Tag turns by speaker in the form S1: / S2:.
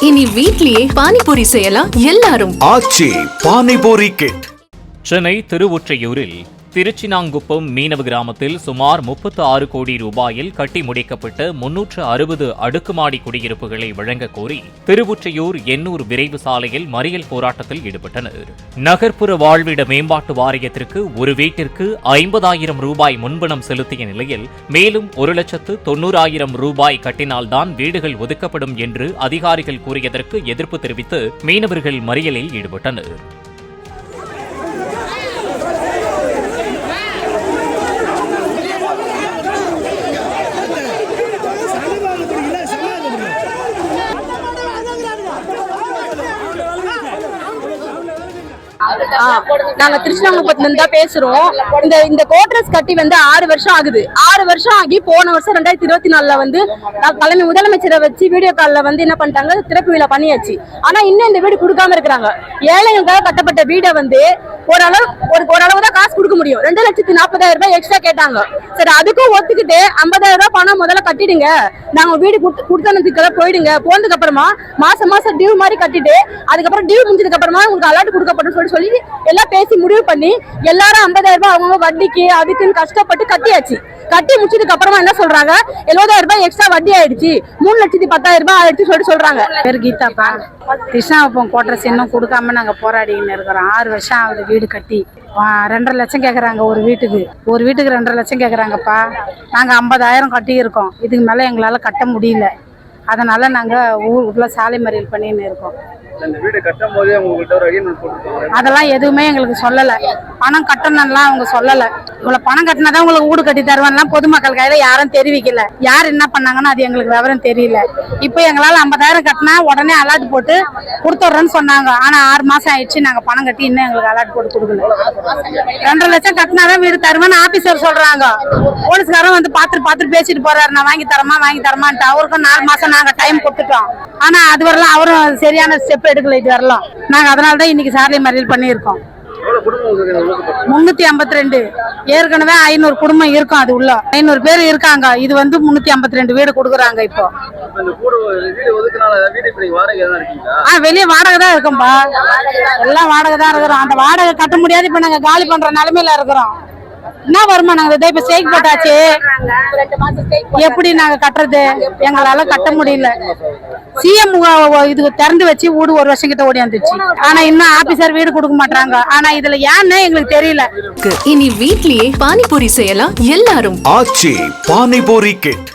S1: இனி வீட்லயே பானிபூரி செய்யலாம். எல்லாரும்.
S2: ஆச்சி பானிபூரி கிட்
S3: சென்னை திருவொற்றையூரில் திருச்சினாங்குப்பம் மீனவ கிராமத்தில் சுமார் முப்பத்து ஆறு கோடி ரூபாயில் கட்டி முடிக்கப்பட்ட முன்னூற்று அறுபது அடுக்குமாடி குடியிருப்புகளை வழங்க கோரி திருவொற்றையூர் எண்ணூர் விரைவு சாலையில் மறியல் போராட்டத்தில் ஈடுபட்டனர். நகர்ப்புற வாழ்விட மேம்பாட்டு வாரியத்திற்கு ஒரு வீட்டிற்கு ஐம்பதாயிரம் ரூபாய் முன்பணம் செலுத்திய நிலையில் மேலும் ஒரு லட்சத்து தொன்னூறாயிரம் ரூபாய் கட்டினால்தான் வீடுகள் ஒதுக்கப்படும் என்று அதிகாரிகள் கூறியதற்கு எதிர்ப்பு தெரிவித்து மீனவர்கள் மறியலில் ஈடுபட்டனர்.
S4: நாங்க திருச்சினாங்குப்பத்துல இருந்து தான் பேசுறோம். இந்த இந்த கோட்ரஸ் கட்டி வந்து ஆறு வருஷம் ஆகுது. ஆறு வருஷம் ஆகி போன வருஷம் ரெண்டாயிரத்தி இருபத்தி நாலுல வந்து தலைமை முதலமைச்சரை வச்சு வீடியோ கால்ல வந்து என்ன பண்ணிட்டாங்க? திறப்பு விழா பண்ணியாச்சு. ஆனா இன்னும் இந்த வீடு கொடுக்காம இருக்கிறாங்க. ஏழைகளுக்காக கட்டப்பட்ட வீடை வந்து ஓரளவு ஒரு ஓரளவு தான் காசு கொடுக்க முடியும். ரெண்டு லட்சத்தி நாற்பதாயிரம் ரூபாய் எக்ஸ்ட்ரா கேட்டாங்க. சரி அதுக்கும் ஒத்துக்கிட்டு ஐம்பதாயிரம் ரூபாய் பணம் முதல்ல கட்டிடுங்க. நாங்க வீடு கொடுத்தனதுக்கு போயிடுங்க. போனதுக்கு அப்புறமா மாசம் மாசம் டியூ மாதிரி கட்டிட்டு அதுக்கப்புறம் டியூ முடிஞ்சதுக்கு அப்புறமா உங்களுக்கு அலர்ட் கொடுக்கப்படும் சொல்லி சொல்லி எல்லாம் பேசி முடிவு பண்ணி எல்லாரும் ஐம்பதாயிரம் ரூபாய் அவங்க வட்டிக்கு அதுக்குன்னு கஷ்டப்பட்டு கட்டியாச்சு. கட்டி முடிச்சதுக்கு அப்புறமா என்ன சொல்றாங்க? எழுபதாயிரம் ரூபாய் எக்ஸ்ட்ரா வட்டி ஆயிடுச்சு. மூணு லட்சத்தி பத்தாயிரம் ரூபாய் ஆயிடுச்சு சொல்லிட்டு சொல்றாங்க.
S5: பேர் கீதாப்பா. கிருஷ்ணாவப்பம் கோட்ரஸ் இன்னும் கொடுக்காம நாங்கள் போராடிக்கின்னு இருக்கிறோம். ஆறு வருஷம் ஆகுது வீடு கட்டி. ரெண்டரை லட்சம் கேட்குறாங்க ஒரு வீட்டுக்கு. ஒரு வீட்டுக்கு ரெண்டரை லட்சம் கேட்குறாங்கப்பா நாங்கள் ஐம்பதாயிரம் கட்டியிருக்கோம். இதுக்கு மேலே எங்களால் கட்ட முடியல. அதனால் நாங்கள் ஊருக்குள்ளே சாலை மறியல் பண்ணின்னு இருக்கோம். அதெல்லாம் எதுவுமே எங்களுக்கு சொல்லலை. பணம் கட்டணும்லாம் அவங்க சொல்லலை. இவ்வளோ பணம் கட்டினா தான் உங்களுக்கு வீடு கட்டி தருவான்லாம் பொதுமக்கள் கையில் யாரும் தெரிவிக்கல. யார் என்ன பண்ணாங்கன்னு அது எங்களுக்கு விவரம் தெரியல. இப்போ எங்களால் ஐம்பதாயிரம் கட்டினா உடனே அலர்ட் போட்டு கொடுத்துட்றேன்னு சொன்னாங்க. ஆனால் ஆறு மாதம் ஆயிடுச்சு. நாங்கள் பணம் கட்டி இன்னும் எங்களுக்கு அலர்ட் போட்டு கொடுக்கல. ரெண்டரை லட்சம் கட்டினாதான் வீடு தருவேன்னு ஆபீசர் சொல்றாங்க. போலீஸ்காரன் வந்து பார்த்துட்டு பார்த்துட்டு பேசிட்டு போறாரு. நான் வாங்கி தரமா வாங்கி தரமான்ட்டு. அவருக்கும் நாலு மாசம் நாங்க டைம் கொடுத்துட்டோம். ஆனா அது வரலாம். அவரும் சரியான ஸ்டெப் எடுக்கல இது வரலாம். நாங்க அதனால தான் இன்னைக்கு சாலை மறியல் பண்ணியிருக்கோம். முன்னூத்தி ஐம்பத்தி ரெண்டு. ஏற்கனவே ஐநூறு குடும்பம் இருக்கும் அது உள்ள. ஐநூறு பேர் இருக்காங்க. இது வந்து முன்னூத்தி ஐம்பத்தி ரெண்டு வீடு கொடுக்குறாங்க இப்போ. ஆ வெளியே வாடகை தான் இருக்கோம்பா. எல்லாம் வாடகை தான் இருக்கிறோம். அந்த வாடகை கட்ட முடியாது. இப்ப நாங்க காலி பண்ற நிலைமையில இருக்கிறோம். என்ன வருமானம் இதோ இப்ப ஸ்டேக் போட்டாச்சு? எப்படி நாங்க கட்டுறது? எங்களால கட்ட முடியல. சிஎம் இது திறந்து வச்சு வீடு ஒரு வருஷம் கிட்ட ஓடியாந்துச்சு ஆனா இன்னும் ஆபீசர் வீடு கொடுக்க மாட்டாங்க ஆனா இதுல ஏன்னு எங்களுக்கு தெரியல.
S1: இனி வீட்லயே பானிபூரி செய்யலாம் எல்லாரும்.
S2: ஆச்சி பானிபூரி கிட்